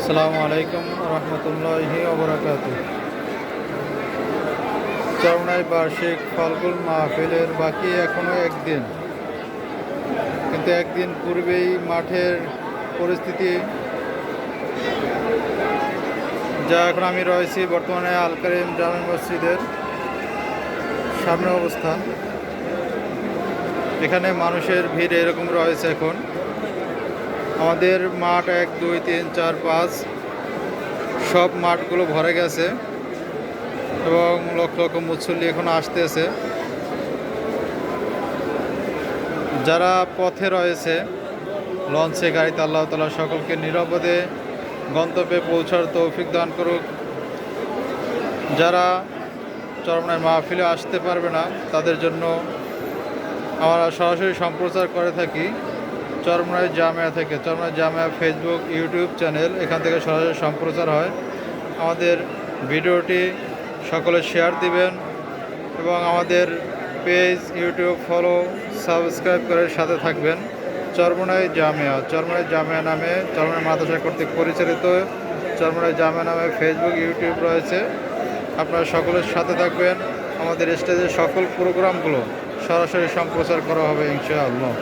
আসসালামু আলাইকুম রহমতুল্লাহি অবরাকাত চরমনাই বার্ষিক ফাল্গুন মাহফিলের বাকি এখনও একদিন। কিন্তু একদিন পূর্বেই মাঠের পরিস্থিতি, যা এখন আমি রয়েছি বর্তমানে আল কারিম জামে মসজিদের সামনে অবস্থান। এখানে মানুষের ভিড় এরকম রয়েছে এখন। আমাদের মাঠ এক, দুই, তিন, চার, পাঁচ, সব মাঠগুলো ভরে গেছে এবং লক্ষ লক্ষ মুসল্লি এখন আসতেছে। যারা পথে রয়েছে, লঞ্চে গাড়িতে, আল্লাহ তালা সকলকে নিরাপদে গন্তব্যে পৌঁছার তৌফিক দান করুক। যারা চরমনায় মাহফিলে আসতে পারবে না, তাদের জন্য আমরা সরাসরি সম্প্রচার করে থাকি। চরমনাই জামিয়া থেকে, Charmonai Jamia Facebook YouTube channel এখান থেকে সরাসরি সম্প্রচার হয়। আমাদের ভিডিওটি সকলে শেয়ার দিবেন এবং আমাদের পেজ ইউটিউব ফলো সাবস্ক্রাইব করে সাথে থাকবেন। চরমনাই জামিয়া চরমনাই জামিয়া নামে চরমনাই মাদ্রাসা কর্তৃক পরিচালিত চরমনাই জামিয়া নামে ফেসবুক ইউটিউব রয়েছে। আপনারা সকলের সাথে থাকবেন। আমাদের স্টেজের সকল প্রোগ্রামগুলো সরাসরি সম্প্রচার করা হবে, ইনশাআল্লাহ।